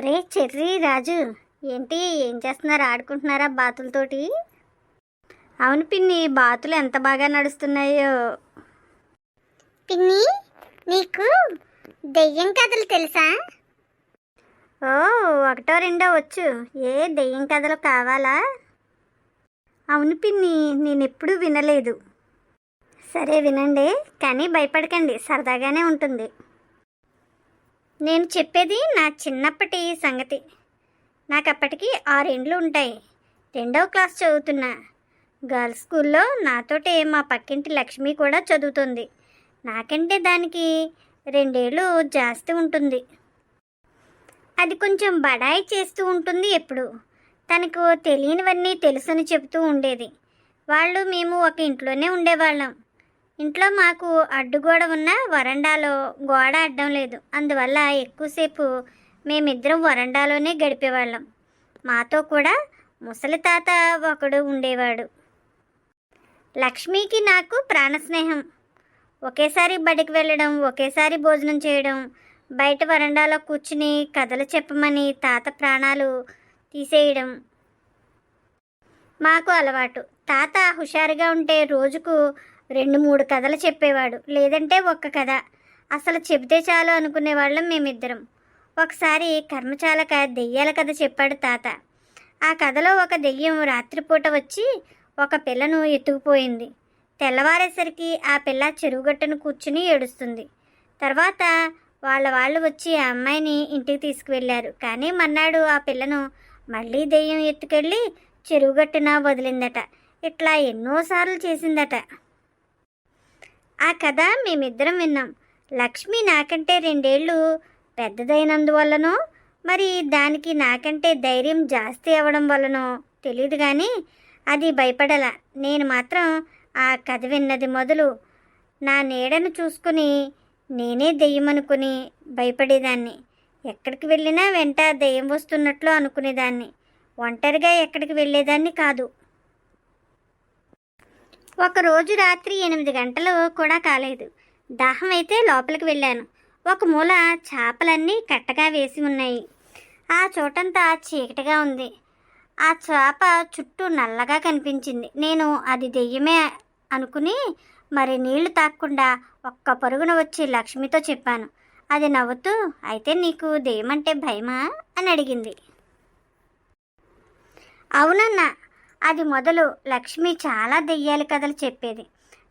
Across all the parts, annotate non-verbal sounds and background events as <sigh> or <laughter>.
అరే చెర్రీ రాజు ఏంటి ఏం చేస్తున్నారు? ఆడుకుంటున్నారా బాతులతోటి? అవును పిన్ని బాతులు ఎంత బాగా నడుస్తున్నాయో. పిన్ని నీకు దెయ్యం కథలు తెలుసా? ఓ ఒకటో రెండో వచ్చు. ఏ దెయ్యం కథలు కావాలా? అవును పిన్ని నేను ఎప్పుడూ వినలేదు. సరే వినండి కానీ భయపడకండి సరదాగానే ఉంటుంది. నేను చెప్పేది నా చిన్నప్పటి సంగతి. నాకు అప్పటికి ఆరేండ్లు ఉంటాయి. రెండవ క్లాస్ చదువుతున్నా. గర్ల్స్ స్కూల్లో నాతోటే మా పక్కింటి లక్ష్మి కూడా చదువుతుంది. నాకంటే దానికి రెండేళ్ళు జాస్తి ఉంటుంది. అది కొంచెం బడాయి చేస్తూ ఉంటుంది ఎప్పుడు. తనకు తెలియనివన్నీ తెలుసని చెబుతూ ఉండేది. వాళ్ళు మేము ఒక ఇంట్లోనే ఉండేవాళ్ళం. ఇంట్లో మాకు అడ్డుగోడ ఉన్న వరండాలో గోడ అడ్డం లేదు. అందువల్ల ఎక్కువసేపు మేమిద్దరం వరండాలోనే గడిపేవాళ్ళం. మాతో కూడా ముసలి తాత ఒకడు ఉండేవాడు. లక్ష్మికి నాకు ప్రాణ స్నేహం ఒకేసారి బడికి వెళ్ళడం ఒకేసారి భోజనం చేయడం బయట వరండాలో కూర్చుని కథలు చెప్పమని తాత ప్రాణాలు తీసేయడం మాకు అలవాటు. తాత హుషారుగా ఉంటే రోజుకు రెండు మూడు కథలు చెప్పేవాడు. లేదంటే ఒక్క కథ. అసలు చెబితే చాలు అనుకునేవాళ్ళం మేమిద్దరం. ఒకసారి కర్మచాలక దెయ్యాల కథ చెప్పాడు తాత. ఆ కథలో ఒక దెయ్యం రాత్రిపూట వచ్చి ఒక పిల్లను ఎత్తుకుపోయింది. తెల్లవారేసరికి ఆ పిల్ల చెరువుగట్టను కూర్చుని ఏడుస్తుంది. తర్వాత వాళ్ళ వాళ్ళు వచ్చి ఆ అమ్మాయిని ఇంటికి తీసుకువెళ్ళారు. కానీ మన్నాడు ఆ పిల్లను మళ్ళీ దెయ్యం ఎత్తుకెళ్ళి చెరువుగట్టున వదిలిందట. ఇట్లా ఎన్నోసార్లు చేసిందట. ఆ కథ మేమిద్దరం విన్నాం. లక్ష్మి నాకంటే రెండేళ్ళు పెద్దదైనందువల్లనో మరి దానికి నాకంటే ధైర్యం జాస్తి అవ్వడం వల్లనో తెలియదు కానీ అది భయపడల. నేను మాత్రం ఆ కథ విన్నది మొదలు నా నీడను చూసుకుని నేనే దెయ్యమనుకుని భయపడేదాన్ని. ఎక్కడికి వెళ్ళినా వెంట దెయ్యం వస్తున్నట్లు అనుకునేదాన్ని. ఒంటరిగా ఎక్కడికి వెళ్ళేదాన్ని కాదు. ఒకరోజు రాత్రి ఎనిమిది గంటలు కూడా కాలేదు. దాహం అయితే లోపలికి వెళ్ళాను. ఒక మూల చేపలన్నీ కట్టగా వేసి ఉన్నాయి. ఆ చోటంతా చీకటిగా ఉంది. ఆ చేప చుట్టూ నల్లగా కనిపించింది. నేను అది దెయ్యమే అనుకుని మరి నీళ్ళు తాక్కుండా ఒక్క పరుగున వచ్చి లక్ష్మితో చెప్పాను. అది నవ్వుతూ అయితే నీకు దెయ్యమంటే భయమా? అని అడిగింది. అవునన్నా అది మొదలు లక్ష్మి చాలా దెయ్యాల కథలు చెప్పేది.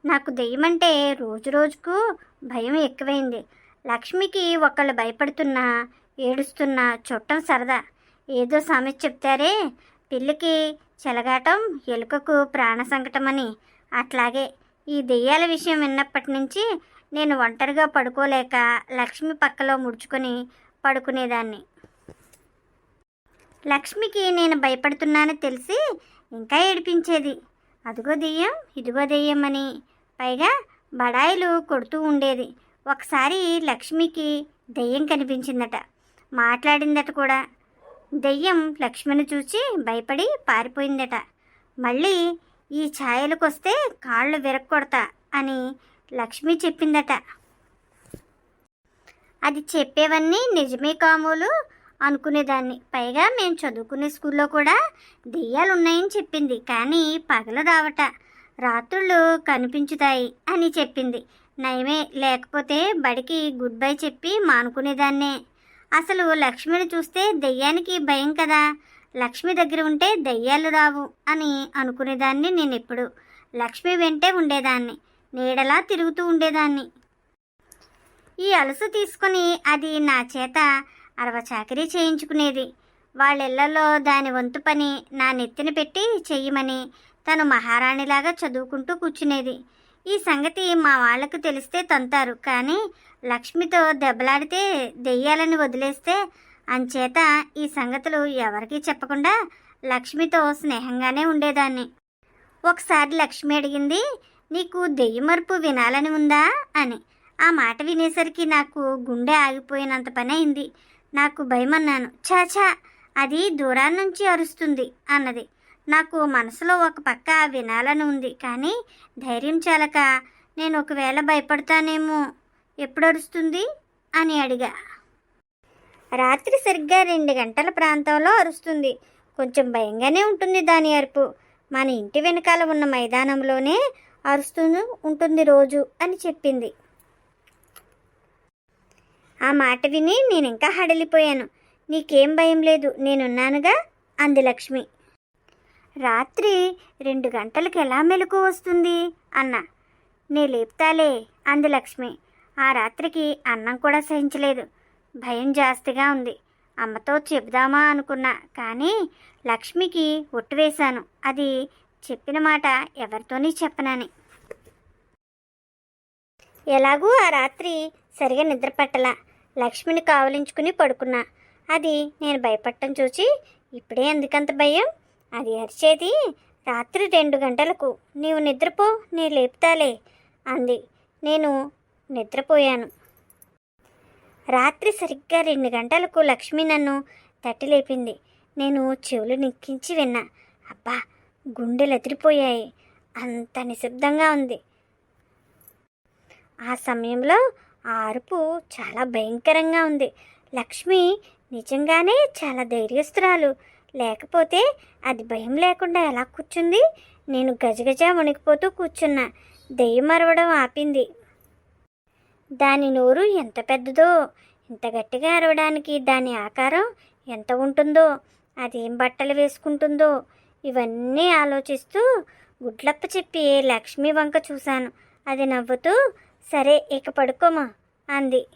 నాకు దెయ్యమంటే రోజు రోజుకు భయం ఎక్కువైంది. లక్ష్మికి ఒకళ్ళు భయపడుతున్నా ఏడుస్తున్నా చుట్టం సరదా. ఏదో సామెత చెప్తారే పిల్లికి చెలగాటం ఎలుకకు ప్రాణ సంకటమని. అట్లాగే ఈ దెయ్యాల విషయం విన్నప్పటి నుంచి నేను ఒంటరిగా పడుకోలేక లక్ష్మి పక్కలో ముడుచుకొని పడుకునేదాన్ని. లక్ష్మికి నేను భయపడుతున్నానని తెలిసి ఇంకా ఏడిపించేది. అదిగో దెయ్యం ఇదిగో దెయ్యం అని పైగా బడాయిలు కొడుతూ ఉండేది. ఒకసారి లక్ష్మికి దెయ్యం కనిపించిందట. మాట్లాడిందట కూడా. దెయ్యం లక్ష్మిని చూసి భయపడి పారిపోయిందట. మళ్ళీ ఈ ఛాయలకొస్తే కాళ్ళు విరక్కొడతా అని లక్ష్మి చెప్పిందట. అది చెప్పేవన్నీ నిజమే కాములు. అనుకునేదాన్ని. పైగా మేము చదువుకునే స్కూల్లో కూడా దెయ్యాలు ఉన్నాయని చెప్పింది. కానీ పగలు రావట రాత్రులు కనిపించుతాయి అని చెప్పింది. నయమే లేకపోతే బడికి గుడ్ బై చెప్పి మానుకునేదాన్నే. అసలు లక్ష్మిని చూస్తే దెయ్యానికి భయం కదా? లక్ష్మి దగ్గర ఉంటే దెయ్యాలు రావు అని అనుకునేదాన్ని నేను ఎప్పుడు లక్ష్మి వెంటే ఉండేదాన్ని. నీడలా తిరుగుతూ ఉండేదాన్ని. ఈ అలసు తీసుకుని అది నా చేత అరవ చాకరీ చేయించుకునేది. వాళ్ళిళ్ళలో దాని వంతు పని నా నెత్తిన పెట్టి చెయ్యమని తను మహారాణిలాగా చదువుకుంటూ కూర్చునేది. ఈ సంగతి మా వాళ్ళకు తెలిస్తే తంతారు కానీ లక్ష్మితో దెబ్బలాడితే దెయ్యాలని వదిలేస్తే అంచేత ఈ సంగతులు ఎవరికీ చెప్పకుండా లక్ష్మితో స్నేహంగానే ఉండేదాన్ని. ఒకసారి లక్ష్మి అడిగింది నీకు దెయ్యమరుపు వినాలని ఉందా? అని. ఆ మాట వినేసరికి నాకు గుండె ఆగిపోయినంత పని అయింది నాకు భయమన్నాను. చాచా అది దూరాన్ని నుంచి అరుస్తుంది అన్నది. నాకు మనసులో ఒక పక్క వినాలని ఉంది. కానీ ధైర్యం చాలక నేను ఒకవేళ భయపడతానేమో ఎప్పుడు అరుస్తుంది? అని అడిగా. రాత్రి సరిగ్గా రెండు గంటల ప్రాంతంలో అరుస్తుంది. కొంచెం భయంగానే ఉంటుంది దాని అరుపు. మన ఇంటి వెనకాల ఉన్న మైదానంలోనే అరుస్తూ ఉంటుంది రోజు అని చెప్పింది. ఆ మాట విని నేను ఇంకా హడలిపోయాను. నీకేం భయం లేదు నేనున్నానుగా? అంది లక్ష్మి. రాత్రి రెండు గంటలకు ఎలా మెలకు వస్తుంది? అన్న. నే లేపుతాలే అంది లక్ష్మి. ఆ రాత్రికి అన్నం కూడా సహించలేదు. భయం జాస్తిగా ఉంది. అమ్మతో చెబుదామా అనుకున్నా కానీ లక్ష్మికి ఒట్టువేశాను అది చెప్పిన మాట ఎవరితోని చెప్పనని. ఎలాగూ ఆ రాత్రి సరిగా నిద్ర పట్టలా. లక్ష్మిని కావలించుకుని పడుకున్నా. అది నేను భయపడటం చూసి ఇప్పుడే ఎందుకంత భయం? అది అరిచేది రాత్రి రెండు గంటలకు. నీవు నిద్రపో నీ లేపుతాలే అంది. నేను నిద్రపోయాను. రాత్రి సరిగ్గా రెండు గంటలకు లక్ష్మి నన్ను తట్టి లేపింది. నేను చెవులు నిక్కించి విన్నా. అబ్బా గుండెలు ఎదిరిపోయాయి అంత నిశ్శబ్దంగా ఉంది. ఆ సమయంలో ఆ అరుపు చాలా భయంకరంగా ఉంది. లక్ష్మి నిజంగానే చాలా ధైర్యస్తురాలు. లేకపోతే అది భయం లేకుండా ఎలా కూర్చుంది? నేను గజగజ వణికిపోతూ కూర్చున్నా. దెయ్యం అరవడం ఆపింది. దాని నోరు ఎంత పెద్దదో ఇంత గట్టిగా అరవడానికి దాని ఆకారం ఎంత ఉంటుందో అదేం బట్టలు వేసుకుంటుందో ఇవన్నీ ఆలోచిస్తూ గుడ్లప్ప చెప్పి లక్ష్మి వంక చూశాను. అది నవ్వుతూ సరే ఇక పడుకోమా? అంది.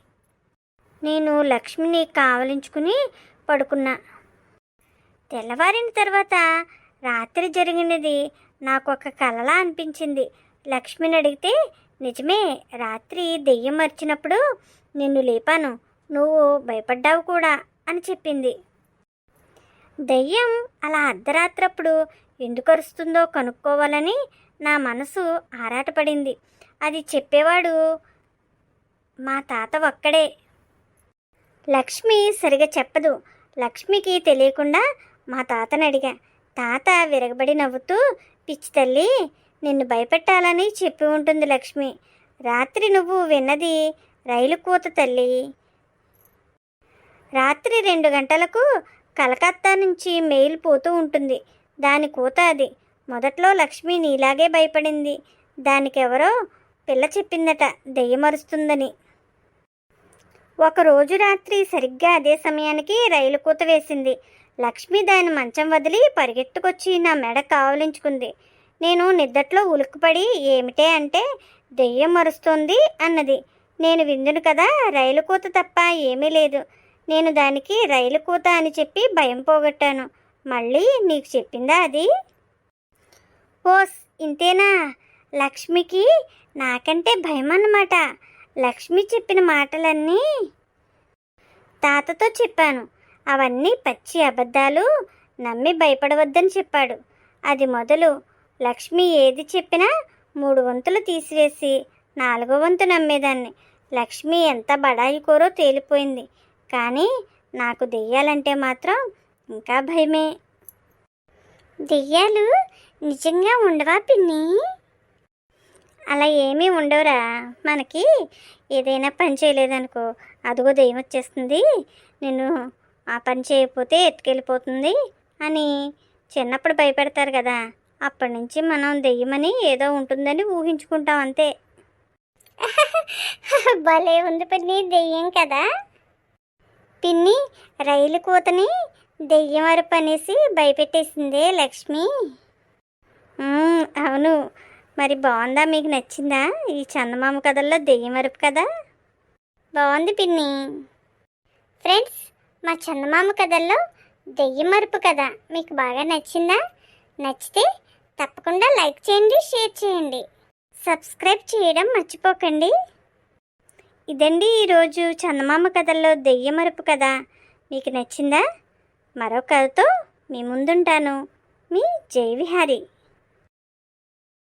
నేను లక్ష్మిని కావలించుకుని పడుకున్నా. తెల్లవారిన తర్వాత రాత్రి జరిగినది నాకు ఒక కలలా అనిపించింది. లక్ష్మిని అడిగితే నిజమే రాత్రి దెయ్యం మర్చినప్పుడు నిన్ను లేపాను. నువ్వు భయపడ్డావు కూడా అని చెప్పింది. దెయ్యం అలా అర్ధరాత్రప్పుడు ఎందుకు అరుస్తుందో కనుక్కోవాలని నా మనసు ఆరాటపడింది. అది చెప్పేవాడు. మా తాత ఒక్కడే. లక్ష్మి సరిగా చెప్పదు. లక్ష్మికి తెలియకుండా మా తాతని అడిగా. తాత విరగబడి నవ్వుతూ పిచ్చి తల్లి నిన్ను భయపెట్టాలని చెప్పి ఉంటుంది లక్ష్మి. రాత్రి నువ్వు విన్నది రైలు కూత తల్లి. రాత్రి రెండు గంటలకు కలకత్తా నుంచి మెయిల్ పోతూ ఉంటుంది. దాని కూత అది. మొదట్లో లక్ష్మి నీలాగే భయపడింది. దానికెవరో పిల్ల చెప్పిందట దెయ్యమరుస్తుందని ఒకరోజు రాత్రి సరిగ్గా అదే సమయానికి రైలు కూత వేసింది. లక్ష్మి దాని మంచం వదిలి పరిగెత్తుకొచ్చి నా మెడ కావలించుకుంది. నేను నిద్దట్లో ఉలుక్కుపడి ఏమిటే అంటే దెయ్యం మరుస్తోంది అన్నది. నేను విందును కదా రైలు కూత తప్ప ఏమీ లేదు. నేను దానికి రైలు కూత అని చెప్పి భయం పోగొట్టాను. మళ్ళీ నీకు చెప్పిందా అది? ఓస్ ఇంతేనా? లక్ష్మికి నాకంటే భయం అన్నమాట లక్ష్మి చెప్పిన మాటలన్నీ తాతతో చెప్పాను. అవన్నీ పచ్చి అబద్ధాలు. నమ్మి భయపడవద్దని చెప్పాడు. అది మొదలు లక్ష్మి ఏది చెప్పినా మూడు వంతులు తీసివేసి నాలుగో వంతు నమ్మేదాన్ని. లక్ష్మి ఎంత బడాయి కోరో తేలిపోయింది. కానీ నాకు దెయ్యాలంటే మాత్రం ఇంకా భయమే. దెయ్యాలు నిజంగా ఉండవా పిన్ని? అలా ఏమీ ఉండవురా. మనకి ఏదైనా పని చేయలేదనుకో. అదిగో దెయ్యం వచ్చేస్తుంది. నేను ఆ పని చేయకపోతే ఎత్తుకెళ్ళిపోతుంది అని చిన్నప్పుడు భయపెడతారు కదా. అప్పటి నుంచి మనం దెయ్యమని ఏదో ఉంటుందని ఊహించుకుంటాం అంతే. <laughs> భలే ఉంది పిన్ని దెయ్యం కదా. పిన్ని రైలు కూతని దెయ్యం అరుపు అనేసి భయపెట్టేసిందే లక్ష్మి. అవును. మరి బాగుందా? మీకు నచ్చిందా? ఈ చందమామ కథల్లో దెయ్యమరుపు కదా? బాగుంది పిన్ని. ఫ్రెండ్స్ మా చందమామ కథల్లో దెయ్యమరుపు కదా కథ మీకు బాగా నచ్చిందా? నచ్చితే తప్పకుండా లైక్ చేయండి షేర్ చేయండి. సబ్స్క్రైబ్ చేయడం మర్చిపోకండి. ఇదండి ఈరోజు చందమామ కథల్లో దెయ్యమరుపు కదా మీకు నచ్చిందా? మరో కథతో మీ ముందుంటాను. మీ జై విహారీ.